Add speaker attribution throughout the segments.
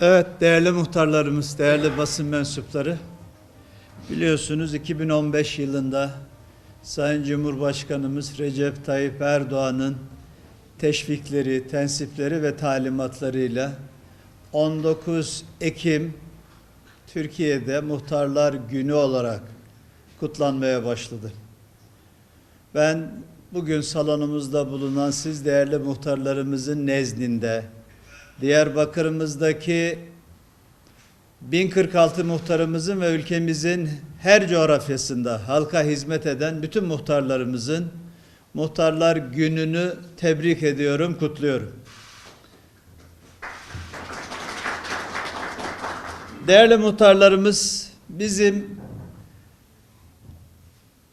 Speaker 1: Evet değerli muhtarlarımız, değerli basın mensupları. Biliyorsunuz 2015 yılında Sayın Cumhurbaşkanımız Recep Tayyip Erdoğan'ın teşvikleri, tensipleri ve talimatlarıyla 19 Ekim Türkiye'de Muhtarlar Günü olarak kutlanmaya başladı. Ben bugün salonumuzda bulunan siz değerli muhtarlarımızın nezdinde Diyarbakır'ımızdaki 1046 muhtarımızın ve ülkemizin her coğrafyasında halka hizmet eden bütün muhtarlarımızın Muhtarlar Günü'nü tebrik ediyorum, kutluyorum. Değerli muhtarlarımız bizim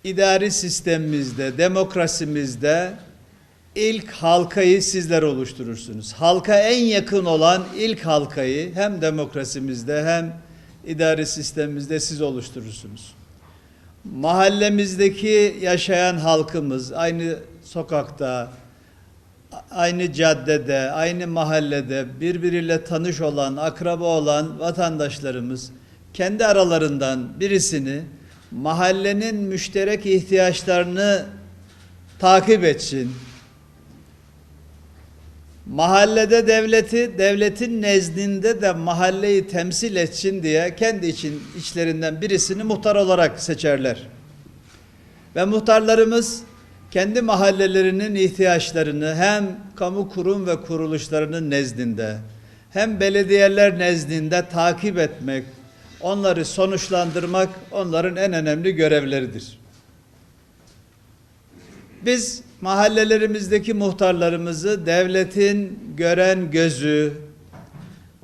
Speaker 1: idari sistemimizde, demokrasimizde ilk halkayı sizler oluşturursunuz. Halka en yakın olan ilk halkayı hem demokrasimizde hem idari sistemimizde siz oluşturursunuz. Mahallemizdeki yaşayan halkımız aynı sokakta, aynı caddede, aynı mahallede birbiriyle tanış olan, akraba olan vatandaşlarımız kendi aralarından birisini mahallenin müşterek ihtiyaçlarını takip etsin. Mahallede devleti, devletin nezdinde de mahalleyi temsil etsin diye kendi için içlerinden birisini muhtar olarak seçerler. Ve muhtarlarımız kendi mahallelerinin ihtiyaçlarını hem kamu kurum ve kuruluşlarının nezdinde hem belediyeler nezdinde takip etmek, onları sonuçlandırmak onların en önemli görevleridir. Biz mahallelerimizdeki muhtarlarımızı devletin gören gözü,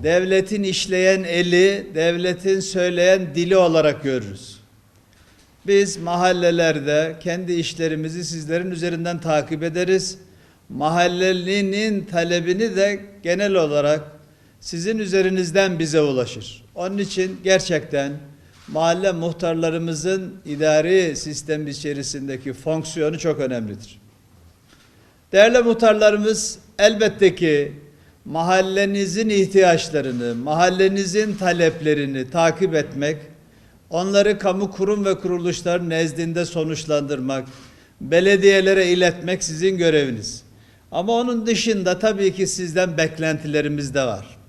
Speaker 1: devletin işleyen eli, devletin söyleyen dili olarak görürüz. Biz mahallelerde kendi işlerimizi sizlerin üzerinden takip ederiz. Mahallelinin talebini de genel olarak sizin üzerinizden bize ulaşır. Onun için gerçekten mahalle muhtarlarımızın idari sistem içerisindeki fonksiyonu çok önemlidir. Değerli muhtarlarımız elbette ki mahallenizin ihtiyaçlarını, mahallenizin taleplerini takip etmek, onları kamu kurum ve kuruluşların nezdinde sonuçlandırmak, belediyelere iletmek sizin göreviniz. Ama onun dışında tabii ki sizden beklentilerimiz de var.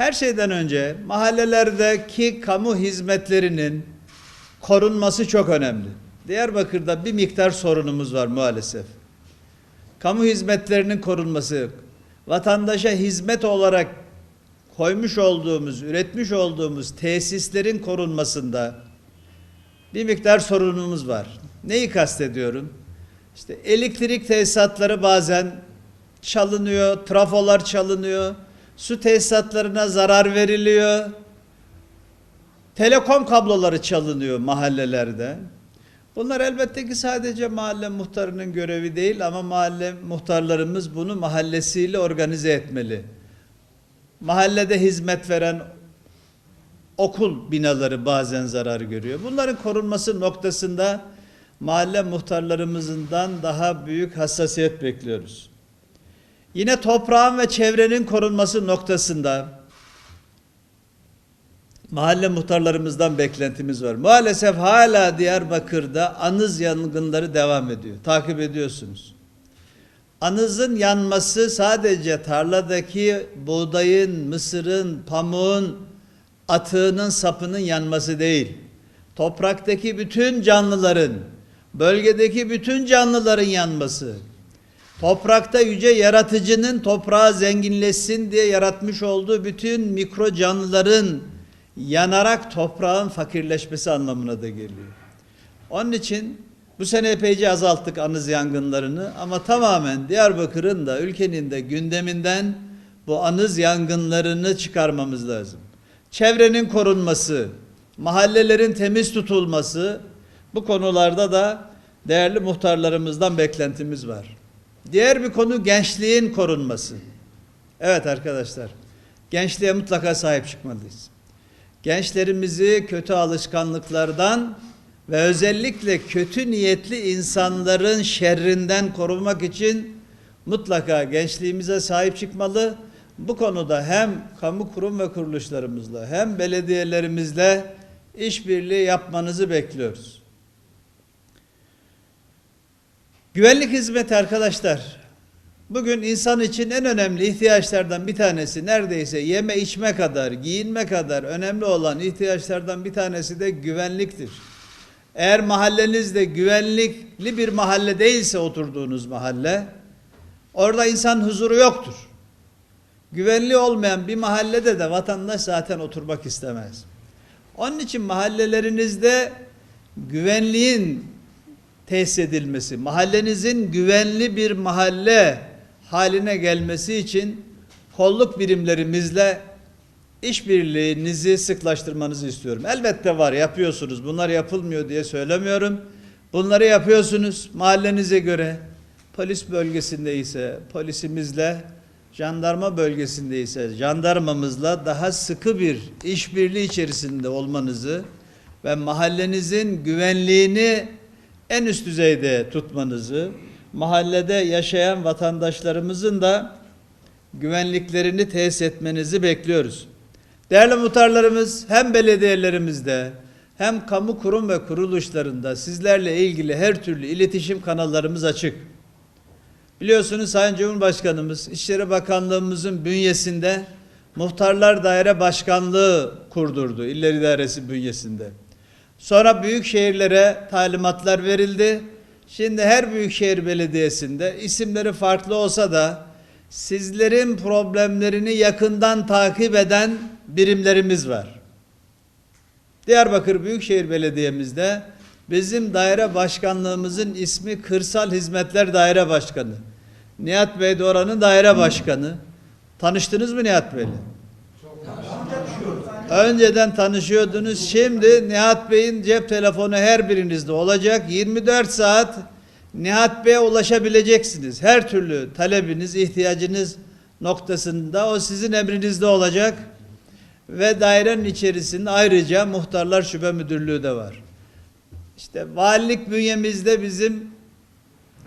Speaker 1: Her şeyden önce mahallelerdeki kamu hizmetlerinin korunması çok önemli. Diyarbakır'da bir miktar sorunumuz var maalesef. Kamu hizmetlerinin korunması, vatandaşa hizmet olarak koymuş olduğumuz, üretmiş olduğumuz tesislerin korunmasında bir miktar sorunumuz var. Neyi kastediyorum? İşte elektrik tesisatları bazen çalınıyor, trafolar çalınıyor, su tesisatlarına zarar veriliyor. Telekom kabloları çalınıyor mahallelerde. Bunlar elbette ki sadece mahalle muhtarının görevi değil ama mahalle muhtarlarımız bunu mahallesiyle organize etmeli. Mahallede hizmet veren okul binaları bazen zarar görüyor. Bunların korunması noktasında mahalle muhtarlarımızdan daha büyük hassasiyet bekliyoruz. Yine toprağın ve çevrenin korunması noktasında mahalle muhtarlarımızdan beklentimiz var. Maalesef hala Diyarbakır'da anız yangınları devam ediyor. Takip ediyorsunuz. Anızın yanması sadece tarladaki buğdayın, mısırın, pamuğun, atığının, sapının yanması değil. Topraktaki bütün canlıların, bölgedeki bütün canlıların yanması. Toprakta yüce yaratıcının toprağı zenginleşsin diye yaratmış olduğu bütün mikro canlıların yanarak toprağın fakirleşmesi anlamına da geliyor. Onun için bu sene epeyce azalttık anız yangınlarını ama tamamen Diyarbakır'ın da ülkenin de gündeminden bu anız yangınlarını çıkarmamız lazım. Çevrenin korunması, mahallelerin temiz tutulması bu konularda da değerli muhtarlarımızdan beklentimiz var. Diğer bir konu gençliğin korunması. Evet arkadaşlar, gençliğe mutlaka sahip çıkmalıyız. Gençlerimizi kötü alışkanlıklardan ve özellikle kötü niyetli insanların şerrinden korumak için mutlaka gençliğimize sahip çıkmalı. Bu konuda hem kamu kurum ve kuruluşlarımızla hem belediyelerimizle işbirliği yapmanızı bekliyoruz. Güvenlik hizmeti arkadaşlar. Bugün insan için en önemli ihtiyaçlardan bir tanesi neredeyse yeme içme kadar, giyinme kadar önemli olan ihtiyaçlardan bir tanesi de güvenliktir. Eğer mahallenizde güvenlikli bir mahalle değilse oturduğunuz mahalle, orada insan huzuru yoktur. Güvenli olmayan bir mahallede de vatandaş zaten oturmak istemez. Onun için mahallelerinizde güvenliğin tesis edilmesi, mahallenizin güvenli bir mahalle haline gelmesi için kolluk birimlerimizle işbirliğinizi sıklaştırmanızı istiyorum. Elbette var, yapıyorsunuz. Bunlar yapılmıyor diye söylemiyorum. Bunları yapıyorsunuz mahallenize göre. Polis bölgesinde ise polisimizle, jandarma bölgesinde ise jandarmamızla daha sıkı bir işbirliği içerisinde olmanızı ve mahallenizin güvenliğini en üst düzeyde tutmanızı, mahallede yaşayan vatandaşlarımızın da güvenliklerini tesis etmenizi bekliyoruz. Değerli muhtarlarımız hem belediyelerimizde hem kamu kurum ve kuruluşlarında sizlerle ilgili her türlü iletişim kanallarımız açık. Biliyorsunuz Sayın Cumhurbaşkanımız İçişleri Bakanlığımızın bünyesinde Muhtarlar Daire Başkanlığı kurdurdu. İller İdaresi bünyesinde. Sonra büyük şehirlere talimatlar verildi. Şimdi her büyükşehir belediyesinde isimleri farklı olsa da sizlerin problemlerini yakından takip eden birimlerimiz var. Diyarbakır Büyükşehir Belediye'mizde bizim daire başkanlığımızın ismi Kırsal Hizmetler Daire Başkanı. Nihat Bey de oranın daire başkanı. Tanıştınız mı Nihat Bey'le? Önceden tanışıyordunuz. Şimdi Nihat Bey'in cep telefonu her birinizde olacak. 24 saat Nihat Bey'e ulaşabileceksiniz. Her türlü talebiniz, ihtiyacınız noktasında o sizin emrinizde olacak. Ve dairenin içerisinde ayrıca Muhtarlar Şube Müdürlüğü de var. İşte valilik bünyemizde bizim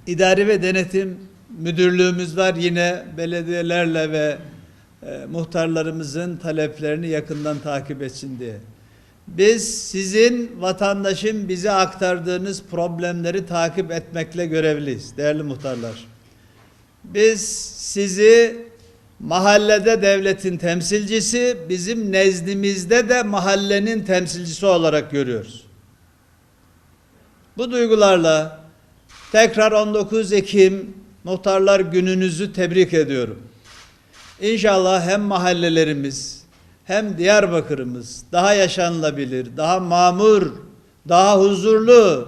Speaker 1: idari ve denetim müdürlüğümüz var. Yine belediyelerle ve e, muhtarlarımızın taleplerini yakından takip etsin diye. Biz sizin vatandaşın bize aktardığınız problemleri takip etmekle görevliyiz değerli muhtarlar. Biz sizi mahallede devletin temsilcisi, bizim nezdimizde de mahallenin temsilcisi olarak görüyoruz. Bu duygularla tekrar 19 Ekim Muhtarlar Gününüzü tebrik ediyorum. İnşallah hem mahallelerimiz hem Diyarbakır'ımız daha yaşanılabilir, daha mamur, daha huzurlu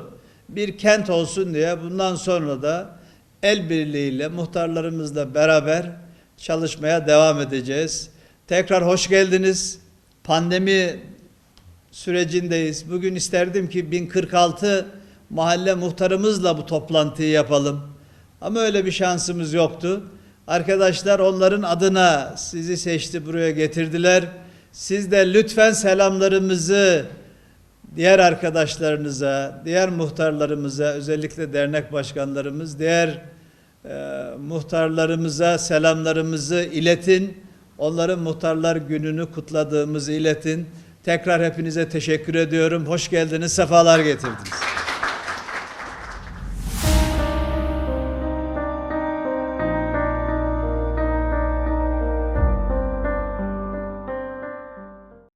Speaker 1: bir kent olsun diye bundan sonra da el birliğiyle muhtarlarımızla beraber çalışmaya devam edeceğiz. Tekrar hoş geldiniz. Pandemi sürecindeyiz. Bugün isterdim ki 1046 mahalle muhtarımızla bu toplantıyı yapalım. Ama öyle bir şansımız yoktu. Arkadaşlar onların adına sizi seçti buraya getirdiler. Siz de lütfen selamlarımızı diğer arkadaşlarınıza, diğer muhtarlarımıza, özellikle dernek başkanlarımız, diğer e, muhtarlarımıza selamlarımızı iletin. Onların muhtarlar gününü kutladığımızı iletin. Tekrar hepinize teşekkür ediyorum. Hoş geldiniz, sefalar getirdiniz.